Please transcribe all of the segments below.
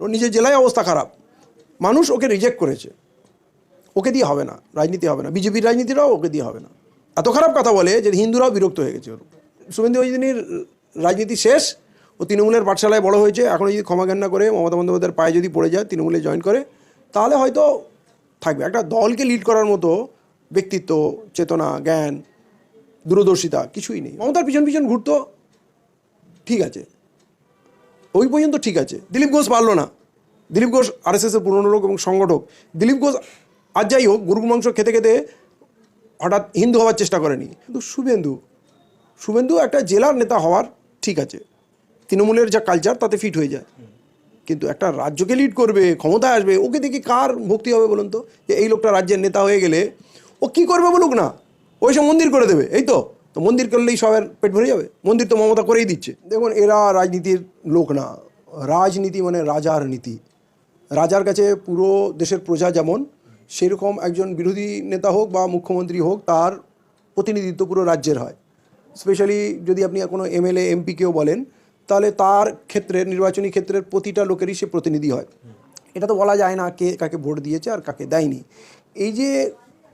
ওর নিজের জেলায় অবস্থা খারাপ। মানুষ ওকে রিজেক্ট করেছে। ওকে দিয়ে হবে না। রাজনীতি হবে না। বিজেপির রাজনীতিটাও ওকে দিয়ে হবে না। এত খারাপ কথা বলে যে হিন্দুরাও বিরক্ত হয়ে গেছে ওর। শুভেন্দু অধিকারীর রাজনীতি শেষ। ও তৃণমূলের পাঠশালায় বড় হয়েছে। এখন যদি ক্ষমা না করে মমতা বন্দ্যোপাধ্যায়ের পায়ে যদি পড়ে যায়, তৃণমূলে জয়েন করে, তাহলে হয়তো থাকবে। একটা দলকে লিড করার মতো ব্যক্তিত্ব, চেতনা, জ্ঞান, দূরদর্শিতা কিছুই নেই। মমতার পিছন পিছন ঘুরতো, ঠিক আছে। ওই পর্যন্ত ঠিক আছে। দিলীপ ঘোষ পারল না। দিলীপ ঘোষ আরএসএসের পুরনো লোক এবং সংগঠক। দিলীপ ঘোষ আর যাই হোক গরু মাংস খেতে খেতে হঠাৎ হিন্দু হওয়ার চেষ্টা করেনি। কিন্তু শুভেন্দু শুভেন্দু একটা জেলার নেতা হওয়ার ঠিক আছে। তৃণমূলের যা কালচার তাতে ফিট হয়ে যায়। কিন্তু একটা রাজ্যকে লিড করবে, ক্ষমতায় আসবে, ওকে দেখি কার ভক্তি হবে বলুন তো? যে এই লোকটা রাজ্যের নেতা হয়ে গেলে ও কি করবে বলুক না? ওই সব মন্দির করে দেবে, এই তো? তো মন্দির করলেই সবার পেট ভরে যাবে। মন্দির তো মমতা করেই দিচ্ছে। দেখুন, এরা রাজনীতির লোক না। রাজনীতি মানে রাজার নীতি। রাজার কাছে পুরো দেশের প্রজা যেমন, সেরকম একজন বিরোধী নেতা হোক বা মুখ্যমন্ত্রী হোক, তার প্রতিনিধিত্ব পুরো রাজ্যের হয়। স্পেশালি যদি আপনি কোনো এমএলএ, এমপিকেও বলেন, তাহলে তার ক্ষেত্রে, নির্বাচনী ক্ষেত্রের প্রতিটা লোকেরই সে প্রতিনিধি হয়। এটা তো বলা যায় না কে কাকে ভোট দিয়েছে আর কাকে দেয়নি। এই যে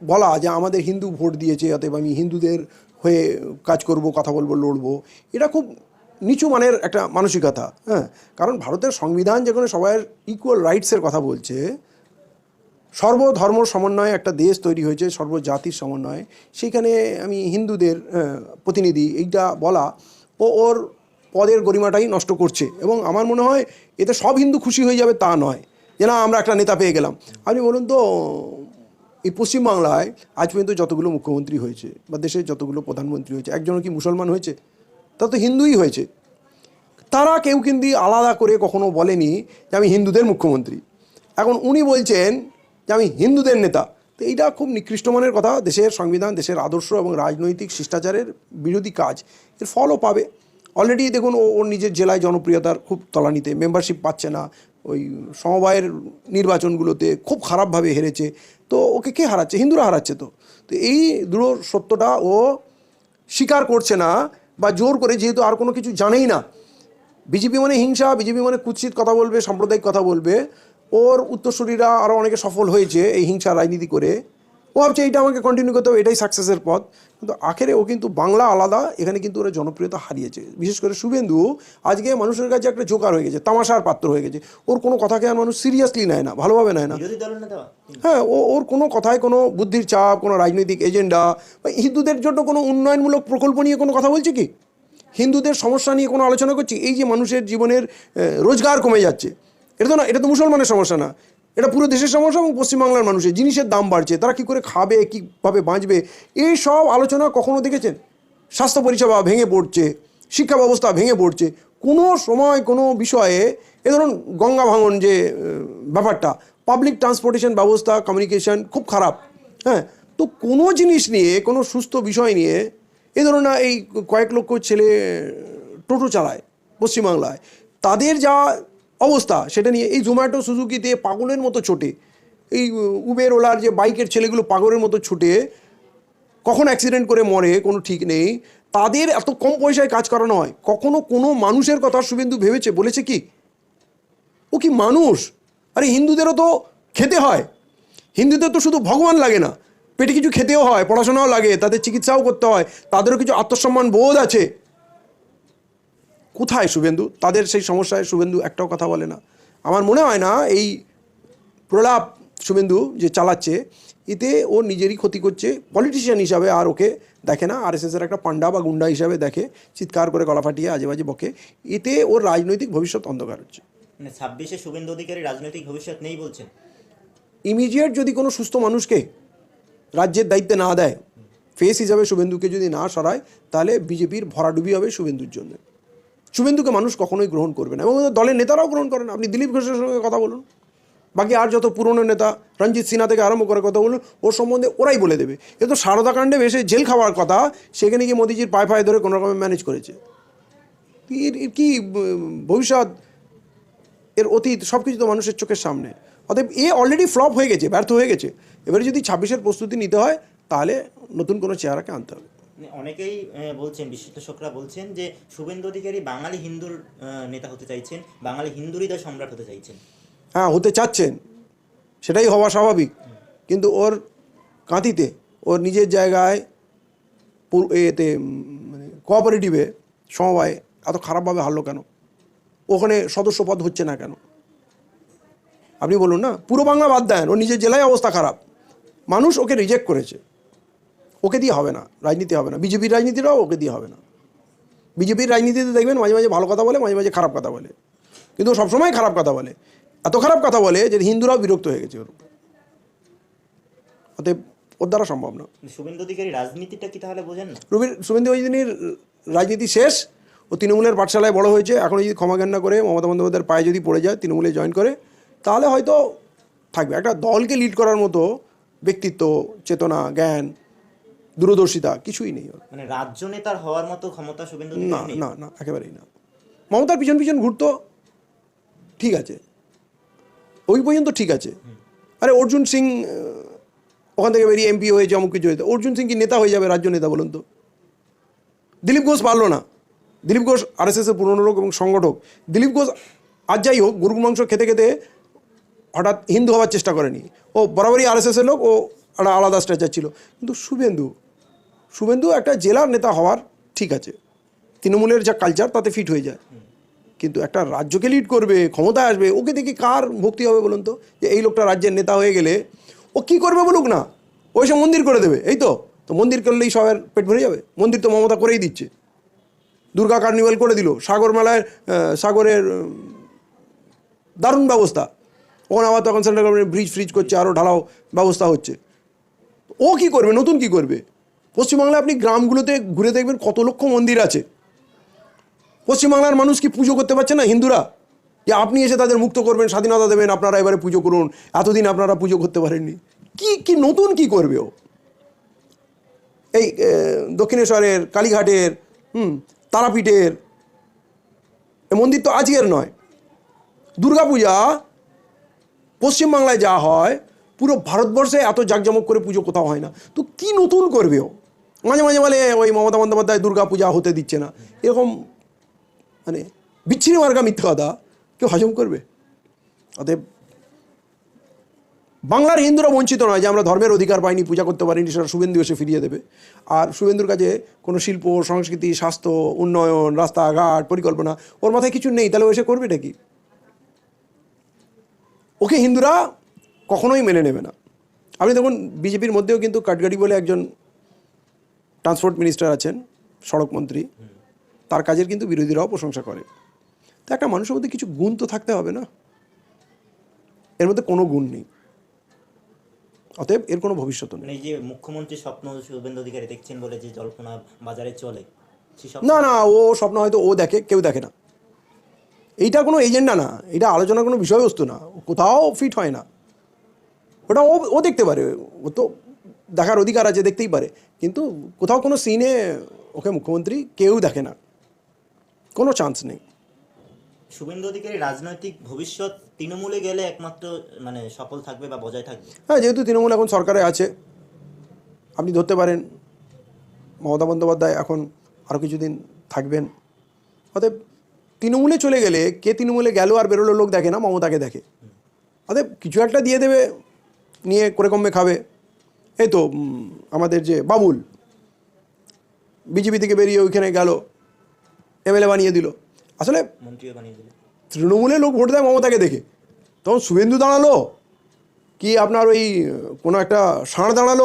বলা যে আমাদের হিন্দু ভোট দিয়েছে, অতএব আমি হিন্দুদের হয়ে কাজ করব, কথা বলব, লড়বো, এটা খুব নিচু মানের একটা মানসিকতা হ্যাঁ? কারণ ভারতের সংবিধান যেখানে সবার ইকুয়াল রাইটসের কথা বলছে, সর্বধর্ম সমন্বয়ে একটা দেশ তৈরি হয়েছে, সর্বজাতির সমন্বয়ে। সেইখানে আমি হিন্দুদের প্রতিনিধি, এইটা বলা, ও ওর পদের গরিমাটাই নষ্ট করছে। এবং আমার মনে হয় এতে সব হিন্দু খুশি হয়ে যাবে তা নয় যে না, আমরা একটা নেতা পেয়ে গেলাম। আপনি বলুন তো এই পশ্চিমবাংলায় আজ পর্যন্ত যতগুলো মুখ্যমন্ত্রী হয়েছে বা দেশের যতগুলো প্রধানমন্ত্রী হয়েছে, একজনও কি মুসলমান হয়েছে? তা তো হিন্দুই হয়েছে। তারা কেউ কিন্তু আলাদা করে কখনো বলেনি যে আমি হিন্দুদের মুখ্যমন্ত্রী। এখন উনি বলছেন যে আমি হিন্দুদের নেতা। তো এইটা খুব নিকৃষ্ট মানের কথা। দেশের সংবিধান, দেশের আদর্শ এবং রাজনৈতিক শিষ্টাচারের বিরোধী কাজ, এর ফলও পাবে। অলরেডি দেখুন, ও ওর নিজের জেলায় জনপ্রিয়তার খুব তলানিতে মেম্বারশিপ পাচ্ছে না। ওই সমবায়ের নির্বাচনগুলোতে খুব খারাপভাবে হেরেছে। তো ওকে কে হারাচ্ছে? হিন্দুরা হারাচ্ছে তো। তো এই দৃঢ় সত্যটা ও স্বীকার করছে না বা জোর করে যেহেতু আর কোনো কিছু জানেই না। বিজেপি মানে হিংসা, বিজেপি মানে কুৎসিত কথা বলবে, সাম্প্রদায়িক কথা বলবে। ওর উত্তরসূরীরা আরও অনেকে সফল হয়েছে এই হিংসা রাজনীতি করে। ও ভাবছে এইটা আমাকে কন্টিনিউ করতে হবে এটাই সাকসেসের পথ। কিন্তু আখেরে ও কিন্তু বাংলা আলাদা এখানে কিন্তু ওরা জনপ্রিয়তা হারিয়েছে। বিশেষ করে শুভেন্দু আজকে মানুষের কাছে একটা জোকার হয়ে গেছে তামাশার পাত্র হয়ে গেছে। ওর কোনো কথাকে আর মানুষ সিরিয়াসলি নেয় না ভালোভাবে নেয় না। হ্যাঁ ও ওর কোনো কথায় কোনো বুদ্ধির চাপ কোনো রাজনৈতিক এজেন্ডা বা হিন্দুদের জন্য কোনো উন্নয়নমূলক প্রকল্প নিয়ে কোনো কথা বলছে কি? হিন্দুদের সমস্যা নিয়ে কোনো আলোচনা করছি? এই যে মানুষের জীবনের রোজগার কমে যাচ্ছে। এটা তো না এটা তো মুসলমানের সমস্যা না। এটা পুরো দেশের সমস্যা এবং পশ্চিমবাংলার মানুষের। জিনিসের দাম বাড়ছে, তারা কী করে খাবে, কীভাবে বাঁচবে, এই সব আলোচনা কখনো দেখেছেন? স্বাস্থ্য পরিষেবা ভেঙে পড়ছে, শিক্ষা ব্যবস্থা ভেঙে পড়ছে। কোনো সময়, কোনো বিষয়ে, এ ধরুন গঙ্গা ভাঙন যে ব্যাপারটা পাবলিক ট্রান্সপোর্টেশন ব্যবস্থা কমিউনিকেশন খুব খারাপ হ্যাঁ? তো কোনো জিনিস নিয়ে, কোনো সুস্থ বিষয় নিয়ে, এ ধরুন না, এই কয়েক লক্ষ ছেলে টোটো চালায় পশ্চিমবাংলায়। তাদের যা অবস্থা, সেটা নিয়ে এই জোম্যাটো সুজুকিতে পাগলের মতো ছোটে। এই উবের ওলার যে বাইকের ছেলেগুলো পাগলের মতো ছুটে, কখন অ্যাক্সিডেন্ট করে মরে, কোনো ঠিক নেই। তাদের এত কম পয়সায় কাজ করানো হয়। কখনো কোনো মানুষের কথা শুভেন্দু ভেবেছে, বলেছে কি? ও কি মানুষ? আরে হিন্দুদেরও তো খেতে হয়। হিন্দুদের তো শুধু ভগবান লাগে না। পেটে কিছু খেতেও হয়, পড়াশোনাও লাগে, তাদের চিকিৎসাও করতে হয়, তাদেরও কিছু আত্মসম্মান বোধ আছে। কোথায় শুভেন্দু? তাদের সেই সমস্যায় শুভেন্দু একটাও কথা বলে না। আমার মনে হয় না এই প্রলাপ শুভেন্দু যে চালাচ্ছে এতে ও নিজেরই ক্ষতি করছে। পলিটিশিয়ান হিসাবে আর ওকে দেখে না। আর এর একটা পান্ডা বা গুন্ডা হিসাবে দেখে চিৎকার করে গলা ফাটিয়ে আজে বাজে বকে। এতে ওর রাজনৈতিক ভবিষ্যৎ অন্ধকার হচ্ছে। মানে ছাব্বিশে শুভেন্দু অধিকারী রাজনৈতিক ভবিষ্যৎ নেই বলছেন? ইমিডিয়েট যদি কোনো সুস্থ মানুষকে রাজ্যের দায়িত্বে না দেয় ফেস হিসাবে শুভেন্দুকে যদি না সরায় তাহলে বিজেপির ভরাডুবি হবে শুভেন্দুর জন্য। শুভেন্দুকে মানুষ কখনোই গ্রহণ করবে না। এবং দলের নেতারাও গ্রহণ করেন আপনি দিলীপ ঘোষের সঙ্গে কথা বলুন। বাকি আর যত পুরনো নেতা, রঞ্জিত সিনহা থেকে আরম্ভ করে কথা বলুন, ওর সম্বন্ধে ওরাই বলে দেবে। এ তো সারদা কাণ্ডে এসে জেল খাওয়ার কথা, সেখানে গিয়ে মোদিজির পায়ে পায়ে ধরে কোনো রকমে ম্যানেজ করেছে। এর কি ভবিষ্যৎ, এর অতীত সব কিছু তো মানুষের চোখের সামনে। অতএব এ অলরেডি ফ্লপ হয়ে গেছে, ব্যর্থ হয়ে গেছে। এবারে যদি ছাব্বিশের প্রস্তুতি নিতে হয়, তাহলে নতুন কোনো চেহারাকে আনতে হবে। অনেকেই আহ, বলছেন বিশ্লেষকরা বলছেন যে শুভেন্দু অধিকারী বাঙালি হিন্দুর নেতা হতে চাইছেন বাঙালি হিন্দু হৃদয় সম্রাট হতে চাইছেন। হ্যাঁ হতে চাচ্ছেন। সেটাই হওয়া স্বাভাবিক। কিন্তু ওর কাঁথিতে ওর নিজের জায়গায় এতে মানে কোঅপারেটিভে সমবায় এত খারাপভাবে হারলো কেন? ওখানে সদস্য পদ হচ্ছে না কেন? আপনি বলুন না পুরো বাংলা বাদ দেন। ওর নিজের জেলায় অবস্থা খারাপ। মানুষ ওকে রিজেক্ট করেছে। ওকে দিয়ে হবে না রাজনীতি হবে না। বিজেপির রাজনীতিটাও ওকে দিয়ে হবে না। বিজেপির রাজনীতিতে দেখবেন মাঝে মাঝে ভালো কথা বলে মাঝে মাঝে খারাপ কথা বলে। কিন্তু ও সবসময় খারাপ কথা বলে। এত খারাপ কথা বলে যে হিন্দুরাও বিরক্ত হয়ে গেছে ওর। অতএব ওর দ্বারা সম্ভব না। শুভেন্দু অধিকারী রাজনীতিটা কি তাহলে বোঝেন না? রবীর শুভেন্দু অধিকারীর রাজনীতি শেষ। ও তৃণমূলের পাঠশালায় বড় হয়েছে। এখন যদি ক্ষমা জ্ঞান না করে মমতা বন্দ্যোপাধ্যায়ের পায়ে যদি পড়ে যায় তৃণমূলে জয়েন করে তাহলে হয়তো থাকবে। একটা দলকে লিড করার মতো ব্যক্তিত্ব চেতনা জ্ঞান দূরদর্শিতা কিছুই নেই ওর। মানে রাজ্য নেতার হওয়ার মতো ক্ষমতা শুভেন্দু না না না একেবারেই না। মমতার পিছন পিছন ঘুরতো ঠিক আছে। ওই পর্যন্ত ঠিক আছে। আরে অর্জুন সিং ওখান থেকে বেরিয়ে এমপি হয়েছে অমুক কিছু হয়েছে অর্জুন সিং কি নেতা হয়ে যাবে রাজ্য নেতা বলুন তো? দিলীপ ঘোষ পারল না। দিলীপ ঘোষ আর এস এসের পুরনো লোক এবং সংগঠক। দিলীপ ঘোষ আজ যাই হোক গরুর মাংস খেতে খেতে হঠাৎ হিন্দু হওয়ার চেষ্টা করেনি। ও বরাবরই আর এস এসের লোক ও একটা আলাদা স্ট্রেচার ছিল। কিন্তু শুভেন্দু শুভেন্দু একটা জেলার নেতা হওয়ার ঠিক আছে। তৃণমূলের যা কালচার তাতে ফিট হয়ে যায়। কিন্তু একটা রাজ্যকে লিড করবে, ক্ষমতায় আসবে, ওকে দেখে কার ভক্তি হবে বলুন তো? যে এই লোকটা রাজ্যের নেতা হয়ে গেলে ও কি করবে বলুক না? ওই সব মন্দির করে দেবে, এই তো? তো মন্দির করলেই সবার পেট ভরে যাবে। মন্দির তো মমতা করেই দিচ্ছে। দুর্গা কার্নিভাল করে দিল, সাগর মেলায় সাগরের দারুণ ব্যবস্থা। ওখানে আবার তখন সেন্ট্রাল গভর্নমেন্ট ব্রিজ ফ্রিজ করছে আরও ঢালাও ব্যবস্থা হচ্ছে। ও কি করবে? নতুন কি করবে? পশ্চিমবাংলায় আপনি গ্রামগুলোতে ঘুরে দেখবেন কত লক্ষ মন্দির আছে। পশ্চিমবাংলার মানুষ কি পুজো করতে পারছে না? হিন্দুরা, যে আপনি এসে তাদের মুক্ত করবেন, স্বাধীনতা দেবেন, আপনারা এবারে পুজো করুন, এতদিন আপনারা পুজো করতে পারেননি। কি কি নতুন কি করবে ও? এই দক্ষিণেশ্বরের, কালীঘাটের, হুম, তারাপীঠের মন্দির তো আজকের নয়। দুর্গাপূজা, পশ্চিমবাংলায় যা হয়, পুরো ভারতবর্ষে এত জাঁকজমক করে পুজো কোথাও হয় না। তো কি নতুন করবে ও? মাঝে মাঝে বলে, ওই মমতা বন্দ্যোপাধ্যায় দুর্গা পূজা হতে দিচ্ছে না। এরকম মানে বিচ্ছিন্ন মার্কা মিথ্যা কথা। কেউ হজম করবে? অতএব বাংলার হিন্দুরা বঞ্চিত নয় যে আমরা ধর্মের অধিকার পাইনি, পূজা করতে পারিনি, সেটা শুভেন্দু এসে ফিরিয়ে দেবে। আর শুভেন্দুর কাছে কোনো শিল্প, সংস্কৃতি, স্বাস্থ্য, উন্নয়ন, রাস্তাঘাট, পরিকল্পনা, ওর মাথায় কিছু নেই, তাহলে ও এসে করবেটা কি? ওকে হিন্দুরা কখনোই মেনে নেবে না। আপনি দেখুন, বিজেপির মধ্যেও কিন্তু কাটগাড়ি বলে একজন ট্রান্সপোর্ট মিনিস্টার আছেন সড়ক মন্ত্রী। তার কাজের কিন্তু বিরোধীরাও প্রশংসা করে। তো একটা মানুষের মধ্যে কিছু গুণ তো থাকতে হবে না? এর মধ্যে কোনো গুণ নেই। অতএব এর কোনো ভবিষ্যৎ নেই। মানে এই যে মুখ্যমন্ত্রী স্বপ্ন শুভেন্দু অধিকারী দেখছেন বলে যে জল্পনা বাজারে চলে না না ও স্বপ্ন হয়তো ও দেখে কেউ দেখে না। এইটা কোনো এজেন্ডা না এটা আলোচনার কোনো বিষয়বস্তু না। কোথাও ফিট হয় না। ওটা ও ও দেখতে পারে। ও তো দেখার অধিকার আছে দেখতেই পারে। কিন্তু কোথাও কোনো সিনে ওকে মুখ্যমন্ত্রী কেউ দেখে না। কোনো চান্স নেই। শুভেন্দু অধিকারী রাজনৈতিক ভবিষ্যৎ তৃণমূলে গেলে একমাত্র মানে সফল থাকবে বা বজায় থাকবে? হ্যাঁ যেহেতু তৃণমূল এখন সরকারে আছে আপনি ধরতে পারেন মমতা বন্দ্যোপাধ্যায় এখন আরও কিছুদিন থাকবেন। অতএব তৃণমূলে চলে গেলে কে তৃণমূলে গেল আর বেরোলো লোক দেখে না মমতাকে দেখে। অতএব কিছু একটা দিয়ে দেবে নিয়ে করে কমবে খাবে। এই তো আমাদের যে বাবুল বিজেপি থেকে বেরিয়ে ওইখানে গেল এমএলএ বানিয়ে দিল। আসলে তৃণমূলে লোক ভোট দেয় মমতাকে দেখে। তখন শুভেন্দু দাঁড়াল কি আপনার ওই কোনো একটা ষাঁড় দাঁড়াল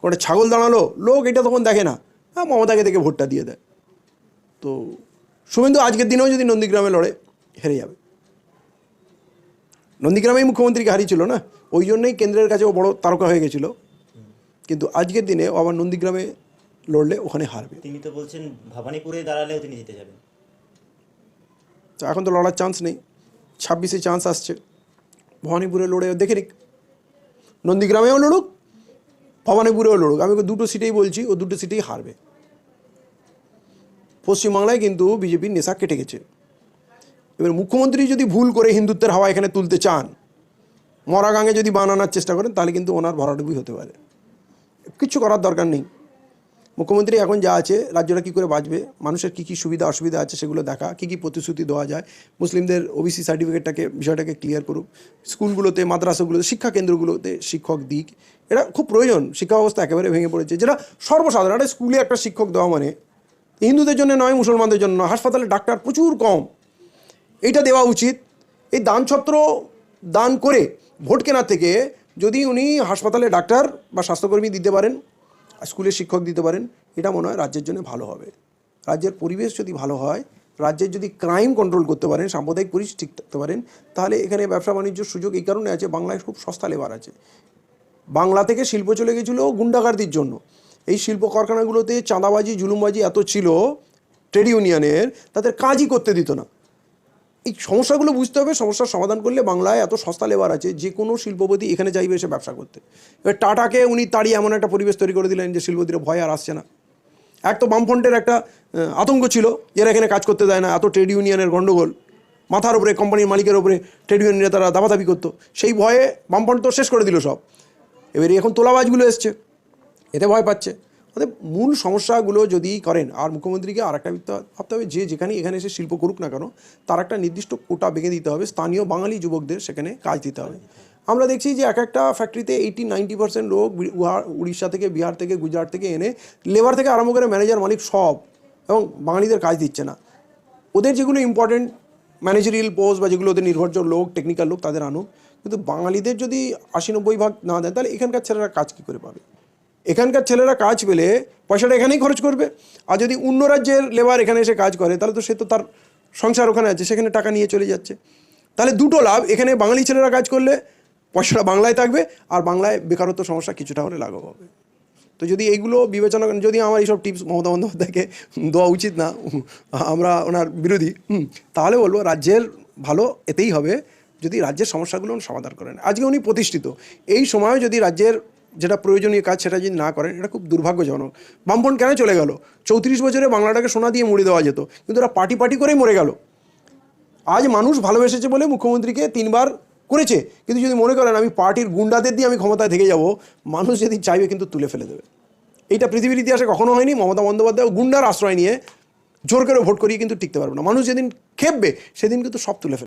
কোনো একটা ছাগল দাঁড়াল লোক এটা তখন দেখে না। হ্যাঁ মমতাকে দেখে ভোটটা দিয়ে দেয়। তো শুভেন্দু আজকের দিনেও যদি নন্দীগ্রামে লড়ে হেরে যাবে। নন্দীগ্রামেই মুখ্যমন্ত্রীকে হারিয়েছিল না? ওই জন্যই কেন্দ্রের কাছেও বড় তারকা হয়ে গেছিল। কিন্তু আজকের দিনে ও আবার নন্দীগ্রামে লড়লে ওখানে হারবে। তিনি তো বলছেন ভবানীপুরে দাঁড়ালেও তিনি জিতে যাবেন। তো এখন তো লড়ার চান্স নেই। ছাব্বিশে চান্স আসছে। ভবানীপুরে লড়ে দেখে নিক। নন্দীগ্রামেও লড়ুক ভবানীপুরেও লড়ুক। আমি ওকে দুটো সিটেই বলছি ও দুটো সিটেই হারবে। পশ্চিমবাংলায় কিন্তু বিজেপির নেশা কেটে গেছে। এবার মুখ্যমন্ত্রী যদি ভুল করে হিন্দুত্বের হাওয়া এখানে তুলতে চান মরা গাঙে যদি বানানোর চেষ্টা করেন তাহলে কিন্তু ওনার ভরাডুবি হতে পারে। কিচ্ছু করার দরকার নেই। মুখ্যমন্ত্রী এখন যা আছে, রাজ্যটা কী করে বাঁচবে, মানুষের কী কী সুবিধা, অসুবিধা আছে সেগুলো দেখা, কী কী প্রতিশ্রুতি দেওয়া যায়, মুসলিমদের ওবিসি সার্টিফিকেটটাকে বিষয়টাকে ক্লিয়ার করুক। স্কুলগুলোতে, মাদ্রাসাগুলোতে, শিক্ষা কেন্দ্রগুলোতে শিক্ষক দিক। এটা খুব প্রয়োজন, শিক্ষা ব্যবস্থা একেবারে ভেঙে পড়েছে, যেটা সর্বসাধারণ একটা স্কুলে একটা শিক্ষক দেওয়া মানে হিন্দুদের জন্য নয়, মুসলমানদের জন্য নয়, হাসপাতালে ডাক্তার প্রচুর কম। এইটা দেওয়া উচিত। এই দানছত্র দান করে ভোট কেনার থেকে যদি উনি হাসপাতালে ডাক্তার বা স্বাস্থ্যকর্মী দিতে পারেন, স্কুলের শিক্ষক দিতে পারেন, এটা মনে হয় রাজ্যের জন্য ভালো হবে। রাজ্যের পরিবেশ যদি ভালো হয়, রাজ্যের যদি ক্রাইম কন্ট্রোল করতে পারেন, সাম্প্রদায়িক পরিস্থিতি ঠিক থাকতে পারেন, তাহলে এখানে ব্যবসা বাণিজ্যর সুযোগ এই কারণে আছে, বাংলায় খুব সস্তা লেবার আছে। বাংলা থেকে শিল্প চলে গেছিল গুন্ডাগার্দির জন্য। এই শিল্প কারখানাগুলোতে চাঁদাবাজি, জুলুমবাজি এত ছিল ট্রেড ইউনিয়নের তাদের কাজই করতে দিত না। এই সমস্যাগুলো বুঝতে হবে, সমস্যার সমাধান করলে বাংলায় এত সস্তা লেবার আছে, যে কোনো শিল্পপতি এখানে চাইবে এসে ব্যবসা করতে। এবার টাটাকে উনি তাড়িয়ে এমন একটা পরিবেশ তৈরি করে দিলেন যে শিল্পপতিরা ভয় আর আসছে না। এক তো বামফ্রন্টের একটা আতঙ্ক ছিল, যারা এখানে কাজ করতে দেয় না, এত ট্রেড ইউনিয়নের গণ্ডগোল মাথার উপরে, কোম্পানির মালিকের উপরে ট্রেড ইউনিয়নে তারা দাবাদাবি করতো। সেই ভয়ে বামফ্রন্ট তো শেষ করে দিল সব। এবারে এখন তোলাবাজগুলো এসছে, এতে ভয় পাচ্ছে। অর্থাৎ মূল সমস্যাগুলো যদি করেন, আর মুখ্যমন্ত্রীকে আর একটা ভাবতে হবে যে যেখানে এখানে এসে শিল্প করুক না কেন, তার একটা নির্দিষ্ট কোটা বেঁধে দিতে হবে, স্থানীয় বাঙালি যুবকদের সেখানে কাজ দিতে হবে। আমরা দেখছি যে এক একটা ফ্যাক্টরিতে এইটি নাইনটি পার্সেন্ট লোক উড়িষ্যা থেকে, বিহার থেকে, গুজরাট থেকে এনে লেবার থেকে আরম্ভ করে ম্যানেজার মালিক সব, এবং বাঙালিদের কাজ দিচ্ছে না। ওদের যেগুলো ইম্পর্টেন্ট ম্যানেজারিয়াল পোস্ট বা যেগুলো ওদের নির্ভরযোগ্য লোক টেকনিক্যাল লোক, তাদের আনুক। কিন্তু বাঙালিদের যদি আশি নব্বই ভাগ না দেন, তাহলে এখানকার ছেলেরা কাজ কী করে পাবে? এখানকার ছেলেরা কাজ পেলে পয়সাটা এখানেই খরচ করবে। আর যদি অন্য রাজ্যের লেবার এখানে এসে কাজ করে, তাহলে তো সে তো তার সংসার ওখানে আছে, সেখানে টাকা নিয়ে চলে যাচ্ছে। তাহলে দুটো লাভ, এখানে বাঙালি ছেলেরা কাজ করলে পয়সাটা বাংলায় থাকবে, আর বাংলায় বেকারত্ব সমস্যা কিছুটা হলে লাঘব হবে। তো যদি এইগুলো বিবেচনা করেন, যদি আমার এইসব টিপস মমতা বন্দ্যোপাধ্যায়কে দেওয়া উচিত না, আমরা ওনার বিরোধী তাহলে বলব রাজ্যের ভালো এতেই হবে, যদি রাজ্যের সমস্যাগুলো সমাধান করেন। আজকে উনি প্রতিষ্ঠিত। এই সময়ে যদি রাজ্যের যেটা প্রয়োজনীয় কাজ সেটা যদি না করেন, এটা খুব দুর্ভাগ্যজনক। বামপন কেন চলে গেল? চৌত্রিশ বছরে বাংলাটাকে সোনা দিয়ে মুড়ে দেওয়া যেত, কিন্তু ওরা পার্টি পার্টি করেই মরে গেল। আজ মানুষ ভালোবেসেছে বলে মুখ্যমন্ত্রীকে তিনবার করেছে, কিন্তু যদি মনে করেন আমি পার্টির গুন্ডাদের দিয়ে আমি ক্ষমতায় থেকে যাব, মানুষ যদি চাইবে কিন্তু তুলে ফেলে দেবে। এইটা পৃথিবীর ইতিহাসে কখনো হয়নি, মমতা বন্দ্যোপাধ্যায় গুন্ডার আশ্রয় নিয়ে জোর করে ভোট করিয়ে কিন্তু টিকতে পারবে না। মানুষ যেদিন খেপবে, সেদিন কিন্তু সব তুলে ফেলবে।